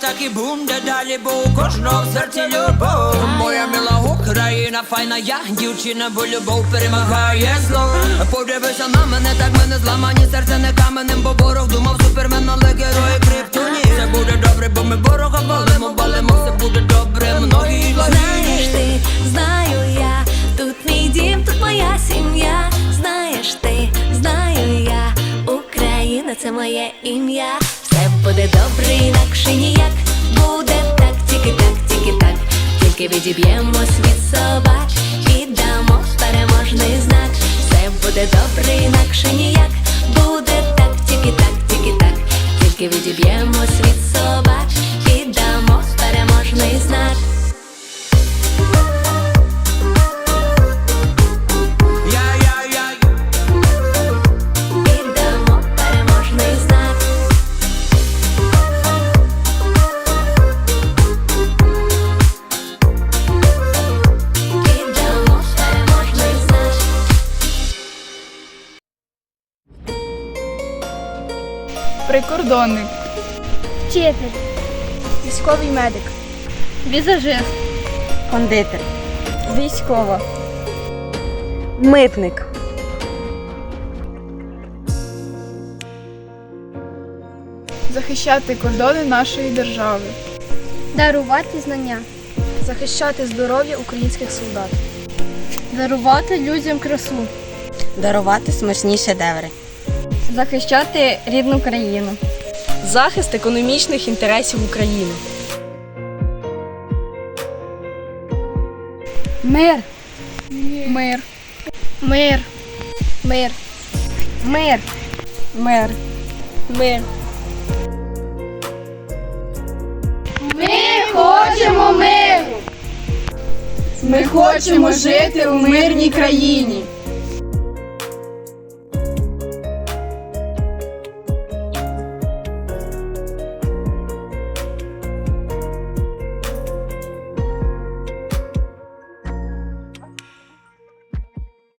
так і буде далі, бо у кожного в серці любов. Моя мила Україна, файна я, дівчина, бо любов перемагає зло. Подивися на мене, так мене зламані, серце не каменем, бо ворог думав супермен, але герої криптоні. Все буде добре, бо ми ворога валимо, валимо, все буде добре, многі Знаєш ти, знаю я, тут мій дім, тут моя сім'я. Знаєш ти, знаю я, Україна це моє ім'я. Відіб'ємось від собак і дамо переможний знак. Все буде добре, Прикордонник, Вчитель, військовий медик, візажист, кондитер, військова, Митник. захищати кордони нашої держави, дарувати знання, захищати здоров'я українських солдат, дарувати людям красу, дарувати смачні шедеври. Захищати рідну країну, Захист економічних інтересів України. мир, мир, мир, мир, мир, мир, мир. Ми хочемо миру. Ми хочемо жити у мирній країні.